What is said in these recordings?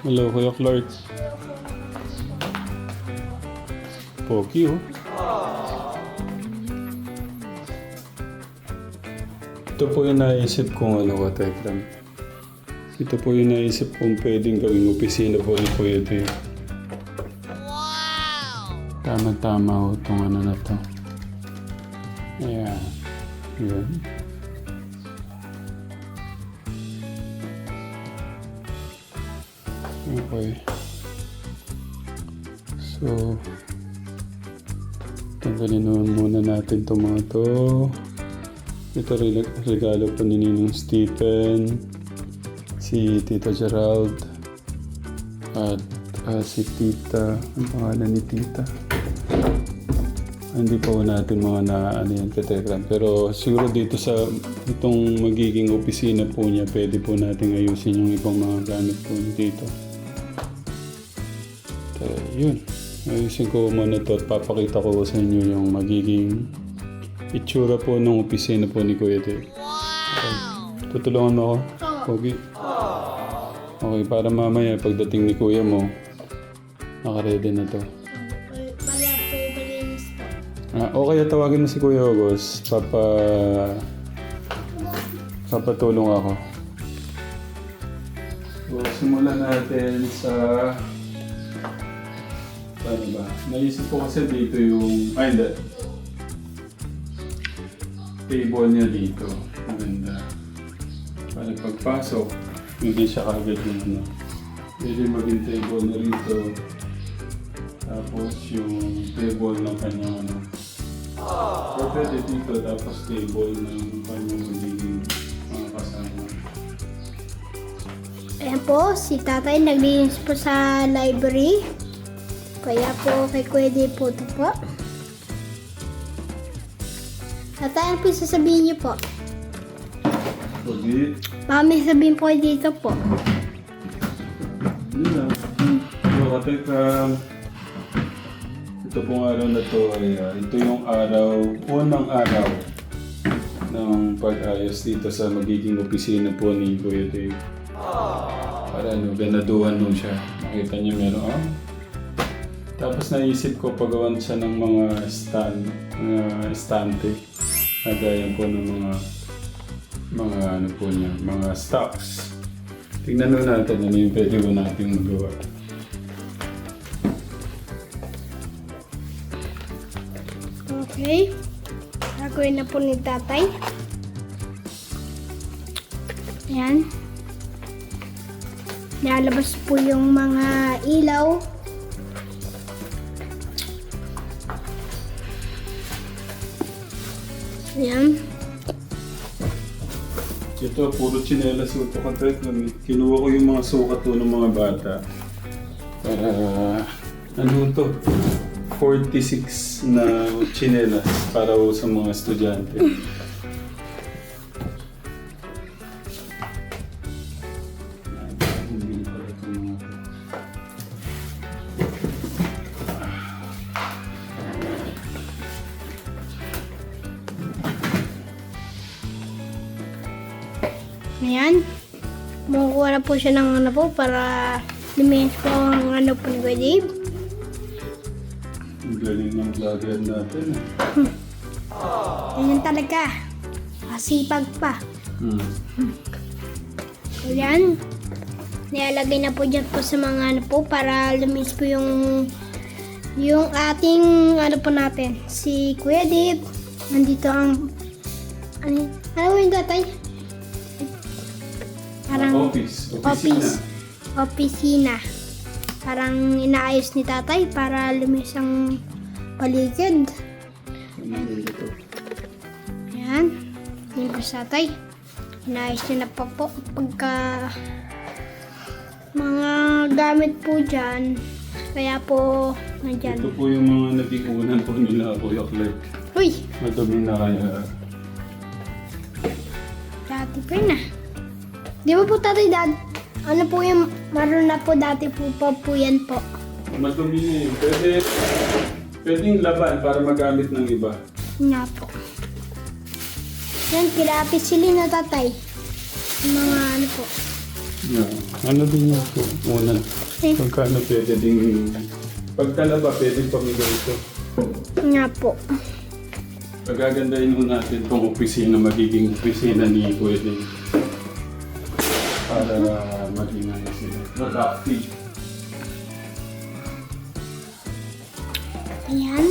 Hello, Kuya Clark. Pogi, oh. Ito po yung naisip kong ano ka, Tekram. Ito po yung naisip kong pwedeng gawing opisina po ni Kuya Dave. Wow! Tama-tama ho itong ano na to. Ayan. Yun. Okay. So, tanggalin naman muna natin itong mga to. Ito reg- regalo po ni Ninong Stephen, si Tita Gerald, at ah, si Tita, ang pangalan ni Tita. Hindi pa po natin mga na ano yan katekram. Pero siguro dito sa itong magiging opisina po niya, pwede po natin ayusin yung ibang mga gamit po dito. So, yun. Ayusin ko muna to at papakita ko sa inyo yung magiging itsura po ng opisina po ni Kuya Dave. Wow! Tutulungan mo ako? Pogi? Okay, para mamaya pagdating ni Kuya mo, nakaredy na to. Ah, o kaya tawagin mo si Kuya August. Papa... Papatulong ako. So, simulan natin sa... Paano ba? Naisip ko kasi dito yung... Ay, hindi. Table niya dito. Maganda. Para pagpasok, hindi siya kagad yung ano. Pwede maging table na rito. Tapos yung table ng kanyang ano. Or pwede dito tapos table ng kanyang magiging mga kasama. Ayan po, si tatay naglinis po sa library. Kaya po kay Kuya Dave po ito po. Tatay, ano po sasabihin niyo po? Baka may sabihin po kayo dito po. yun lang. So, kateka, ito pong araw na to ay, ah, ito yung araw, unang araw ng pag-ayos dito sa magiging opisina po ni Kuya Dave. Para ano, ganaduhan nun siya. Nakita niyo meron, ah. Tapos naisip ko pagawan siya ng mga stand, mga estante. Nagaya po ng mga mga ano po niya, mga stocks. Tingnan nun natin ano yung pwede mo natin magawa. Okay. Gagawin na po ni tatay. Ayan. Lalabas po yung mga ilaw. Ayan. Ito, puro tsinelas ito katek. Kinuha ko yung mga sukat to ng mga bata. Para, ano to? 46 na tsinelas para sa mga estudyante. para luminis po ang ano po ni Dave. Ang galing ng vlogger natin. eh. Ganyan talaga. Masipag pa. Hmm. Ayan. Nilalagay na po dyan po sa mga ano po para lumis po yung yung ating ano po natin. Si Kuya Dave. Nandito ang ano, ano po yung tatay? Parang Office. Opisina. office. Opisina. Parang inaayos ni tatay para lumis ang paligid. Ayan. Yun po sa tatay. Inayos niya na pa po pagka mga gamit po dyan. Kaya po nandyan. Ito po yung mga natikunan po nila, Kuya Clark. Uy! Madumi na kaya. Dati po yun ah. Di ba po tatay dad? Ano po yung maroon na po dati po pa po yan po. Madumi yun. Pwede, pwedeng laban para magamit ng iba. Nga po. Yan, kilapis sila na tatay. Mga ano po. Yeah. Ano din yung po? Una. Eh. Pagkano pwede din... Pagkala ba pwede pamigay ito? Nga po. Pagagandahin mo natin itong opisina, magiging opisina ni Pwede. Para maging ano sila. Productive. Ayan.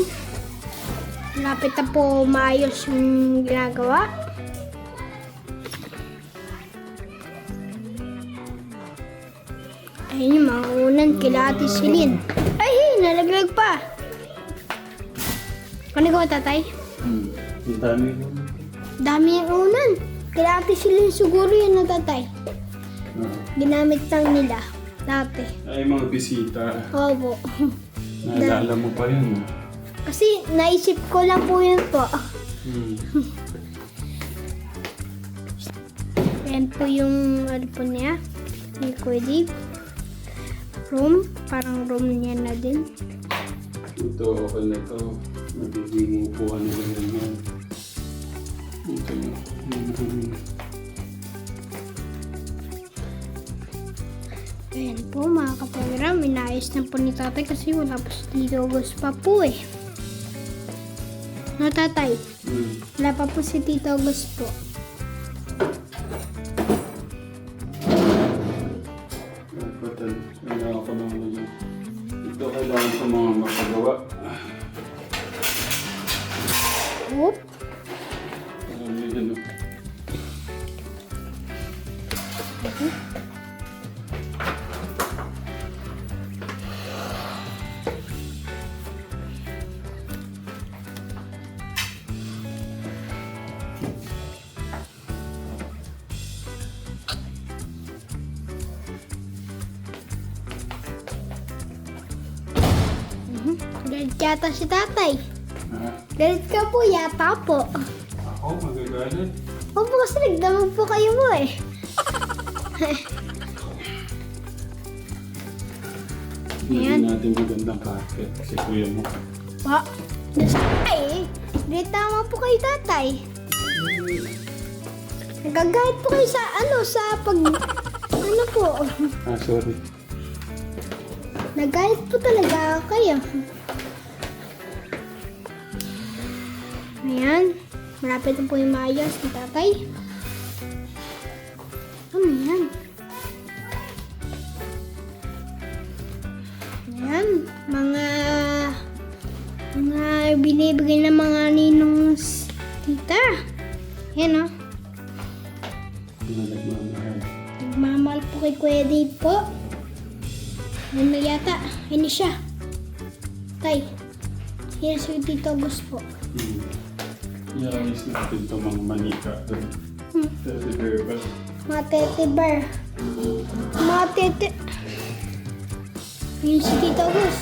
Lapit na po maayos yung ginagawa. Ayun yung mga unan kila Ate Celine. Ay, nalaglag pa. Ano gawa tatay? Hmm. Ang dami ko. Dami yung unan. Kila Ate Celine siguro yun na tatay. Ah. Ginamit lang nila. Dati. Ay, mga bisita. Opo. Naalala mo pa yun. ah. Kasi naisip ko lang po yun po. Hmm. Ayan po yung ano po niya. Dave. Room. Parang room niya na din. Ito, okay na ito. Magiging upuan nila yan yan. Ito yun. Ayan po mga kaprogram. Inayos na po ni tatay kasi wala po si Tito August pa po eh. No tatay? Hmm. Wala pa po si Tito August po. Ng ano. Ito kailangan ko mga makagawa. Mhm. Galit yata si tatay. Ha? Galit ka po yata po. Ako, magagalit. Opo kasi nagdamag po kayo mo eh. Hindi natin magandang carpet si kuya mo. Pa? Ay, di tama po kay tatay. Nagagahit po kayo sa ano, sa pag... Ano po? Ah, sorry. Nagahit po talaga kayo. Ayan. Malapit na po yung maayos ni tatay. Ano yan? Gus po. Hmm. Iayos natin itong mga manika. Hmm. Teddy bear ba? Mga tete bear. Mga tete... Yun si Tito Gus.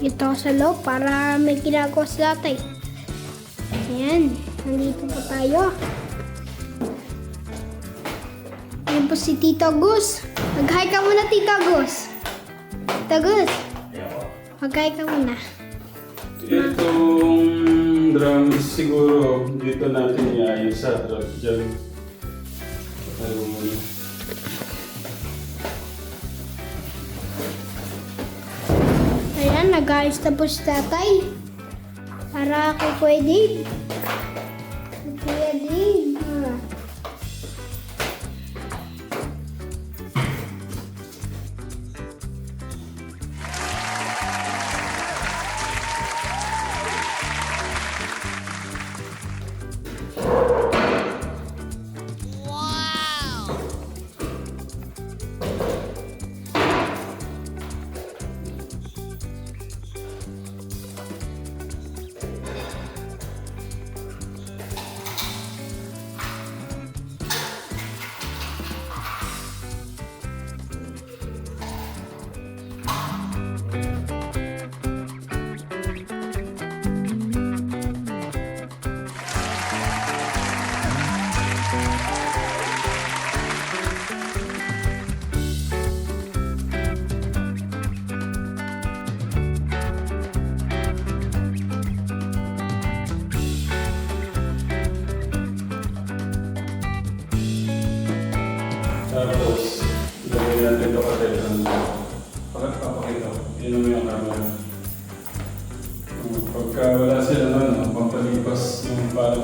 Ito ako sa loob para may ginagawa sa tatay. Ayan, nandito po tayo. Po si Tito Gus. Mag-hi ka muna, Tito Gus. Tito Gus. Mag-hi ka muna. Itong drums siguro dito natin iayos sa harap dyan. Ayaw mo na. Ayan, nag-ayos na po si tatay. Para kay Kuya Dave. Kuya Dave.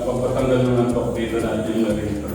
Pampatanggal ng antok dito natin na rito.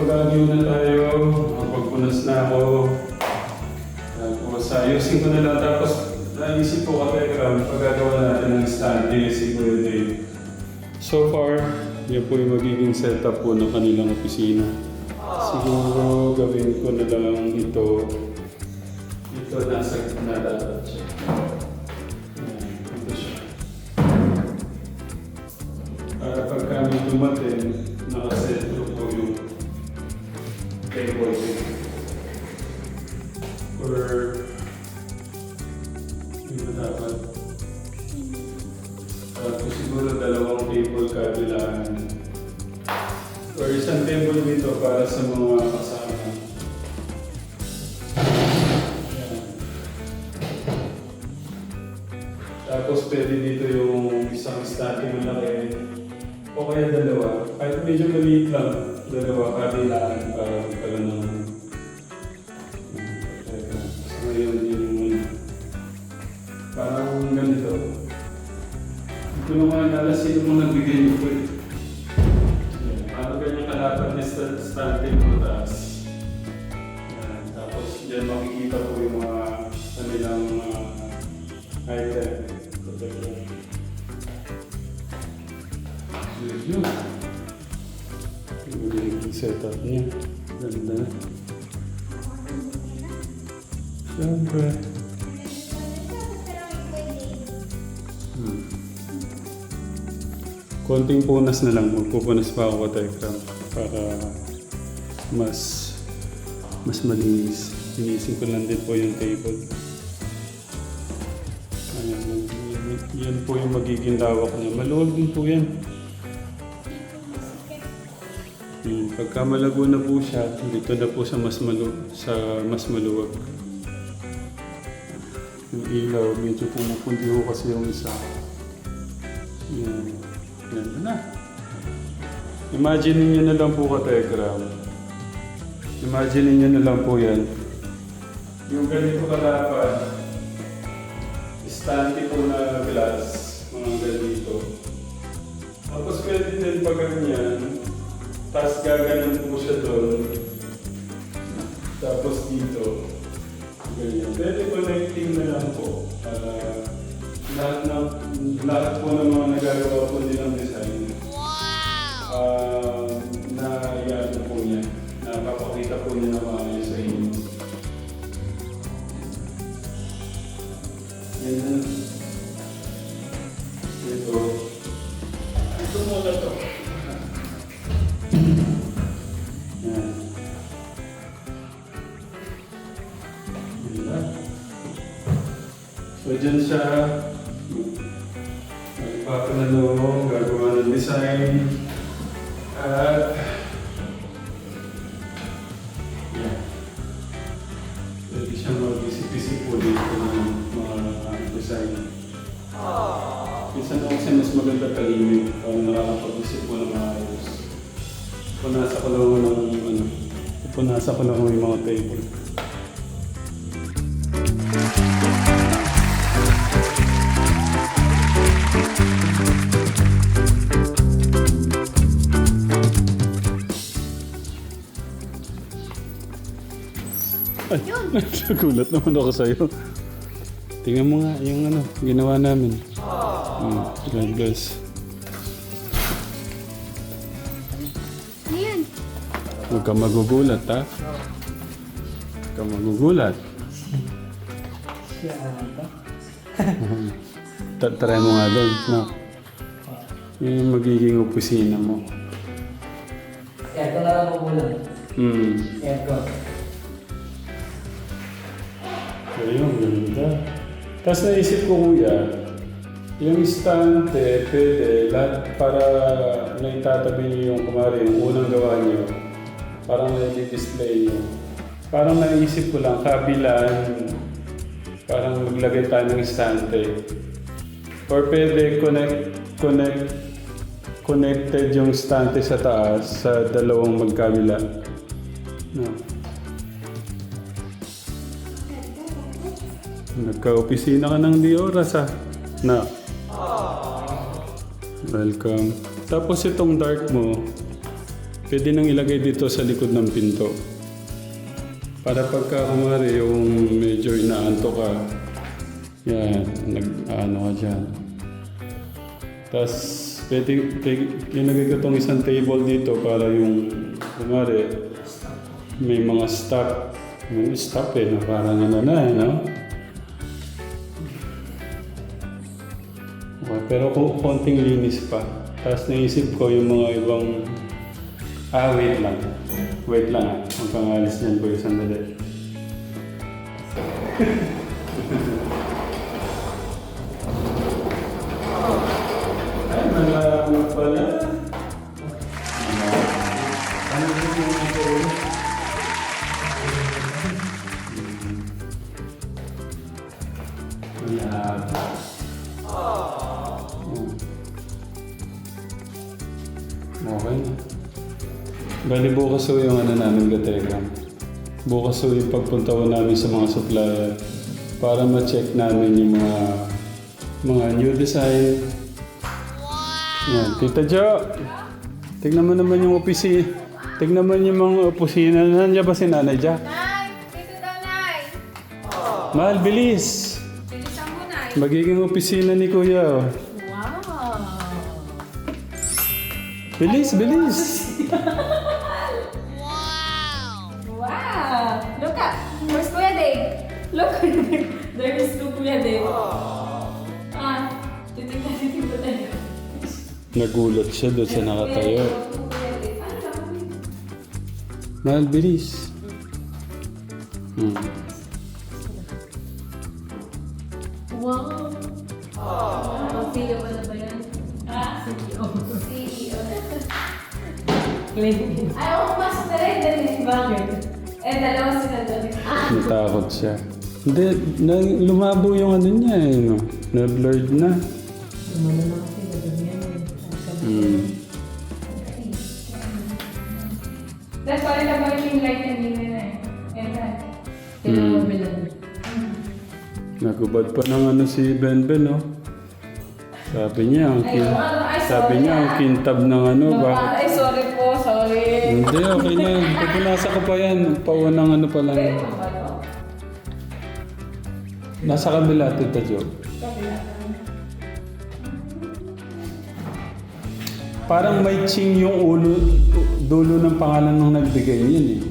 Nakapag-agyo na tayo, nakapagpunas na ako. Tapos ayusin ko na lang. Tapos naisip ko ka Tekram, pagkagawa natin ng stand si Kuya Dave. So far, yan po yung magiging setup po ng kanilang opisina. Siguro gawin ko na lang ito. Ito nasa na dapat siya. Dapat? Tapos siguro dalawang table kabilaan. Or isang table dito para sa mga kasama. Ayan. Tapos pwede dito yung isang statue malaki. O kaya dalawa. Kahit medyo maliit lang. Dalawa kabilaan para magkaroon ng... standing mo taas. Yan. Tapos yan makikita po yung mga kanilang mga item. Protector. Yun. Yung setup niya. Ganda. Siyempre. Hmm. Konting punas na lang. Magpupunas pa ako Tekram para mas mas malinis. Linisin ko lang din po yung table. Ayan, yan, yan po yung magiging lawak niya. Maluwag din po yan. Hmm, pagka malago na po siya, dito na po sa mas malu sa mas maluwag. Yung ilaw, medyo pumupundi ko kasi yung isa. Yan. Yan na. Imagine niyo na lang po ka Telegram. Imagine niyo na lang po yan. Yung ganito kalapan, stante po na glass, mga ganito. Tapos pwede din pag ganyan, tapos gaganon po siya doon. Tapos dito, ganyan. Pwede connecting na lang po. Para lahat, ng, lahat po ng mga nagagawa po nilang design. Wow! na yan po niya. Napapakita po niya na maayos sa inyo. Yan na. Ito. Ito muna to. Yan. Yan na. So dyan siya. Magpapanalo, gagawa ng design. At yan. Pwede siya mag-isip-isip po dito ng mga design. Minsan ako kasi mas maganda tahimik para nakakapag-isip po ng maayos. Punasa ko lang ng ano, punasa ko lang yung mga table. nagulat naman ako sa'yo. Tingnan mo nga yung ano, ginawa namin. Mm, God bless. Ayan. Huwag ka magugulat, ha? Huwag ka magugulat. Ta- try mo nga doon, no? Yung magiging opisina mo. Aircon na lang po muna. Hmm. Aircon. Ayun, ganda. Tapos naisip ko kuya, yung istante, pwede, lahat para naitatabi niyo yung kumari, yung unang gawa niyo, parang nai-display niyo. Parang naisip ko lang, kabilaan, parang maglagay tayo ng istante. Or pwede connect, connect, connected yung istante sa taas sa dalawang magkabila. No. Nagka-opisina ka ng di oras ah. Na. Welcome. Tapos itong dark mo, pwede nang ilagay dito sa likod ng pinto. Para pagka kumari yung medyo inaanto ka, yan, nag, ano ka dyan. Tapos, pwede, pwede, ko tong isang table dito para yung, kumari, may mga stop. May stop eh, na parang ano na eh, no? Pero konting linis pa. Tapos naisip ko yung mga ibang... Ah, wait lang. Wait lang ah. Huwag kang alis niyan ko isang sandali. Bali bukas ho yung ano namin ka-telegram. Bukas ho yung pagpunta ko namin sa mga supplier para ma-check namin yung mga mga new design. Yan. Tita Jo, tignan mo naman yung opisina. Tignan mo yung mga opisina. Nandiyan ba si Nanay Ja? Nay! Dito daw, Nay! Mahal, bilis! Bilisan mo, Nay. Magiging opisina ni Kuya. oh. Wow! Bilis, bilis! Look at! Where's Kuya Dave? Look! There is no Kuya Dave. Ah, titignan, titignan tayo. Nagulat siya doon sa nakatayo. Mahal, bilis. Hmm. Wow! Ang CEO ka na ba yan? Ah, CEO. CEO. Ay, ako pumasok na rin. Dali, bakit? Eh, dalawa sila doon. Natakot siya. Hindi, na, lumabo yung ano niya eh. No? Na-blurred na. Hmm. That's why the working light na nila na eh. And that. Hmm. Nagubad pa ng ano si Ben Ben, no? Sabi niya, ang kin- ano, sabi niya, ang ah. kintab ng ano, No, Hindi, okay na. yun. Pupunasa ko pa yan. Paunang ano pa lang. Ano ba to? Nasa kabila, Tita Jo. Parang may ching yung ulo, dulo ng pangalan ng nagbigay niyan eh.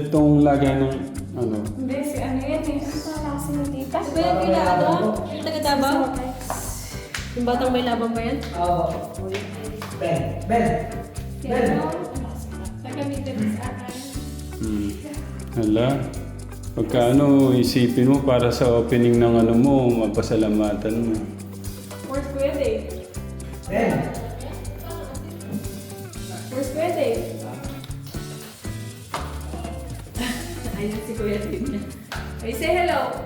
Itong lagay ng ano. Hindi, si ano yan eh. Ano pa kasi ni tita? Ito yung pinaka Yung taga Davao? Yung batang may labang ba yan? Oo. Ben, Ben. Ben. Nagamitin sa akin. Hmm. Hala. Pagka ano, isipin mo para sa opening ng ano mo, mapasalamatan mo. Where's Kuya Dave? Ben. Where's Kuya Dave? Ayun si Kuya Dave niya. Ay, say hello!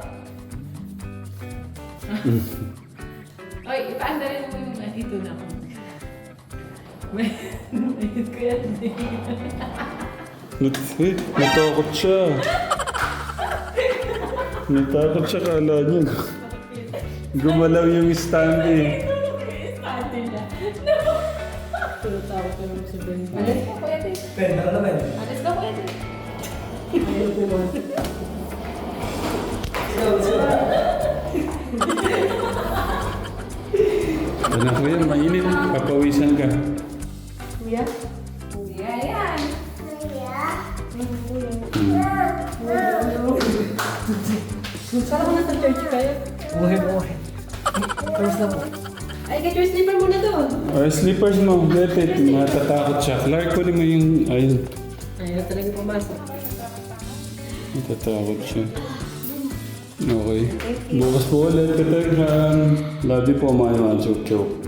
Oy, ipaanda rin mo yung ito na ako. May, may Kuya Dave. Nat eh, natakot siya. natakot siya, kala niya. Gumalaw yung stand eh. Tutawa ka naman sa Ben. Alis ka, Kuya Dave. Ben, tara na Ben. Alis ka, Kuya Dave. Ikaw, ikaw. Ano kuya, mainit. Papawisan ka. Kuya? Kuya, yan. Parang ko nasa church kayo. Buhay, buhay. Na po. Ay, Ay, get your slipper muna doon. Or slippers mo, get it. Matatakot siya. Clark, kunin mo yung... Ayun. Ayaw talaga pumasok. Matatakot siya. Okay. Bukas po ulit. Katagram. Love you po mga mga chok-chok.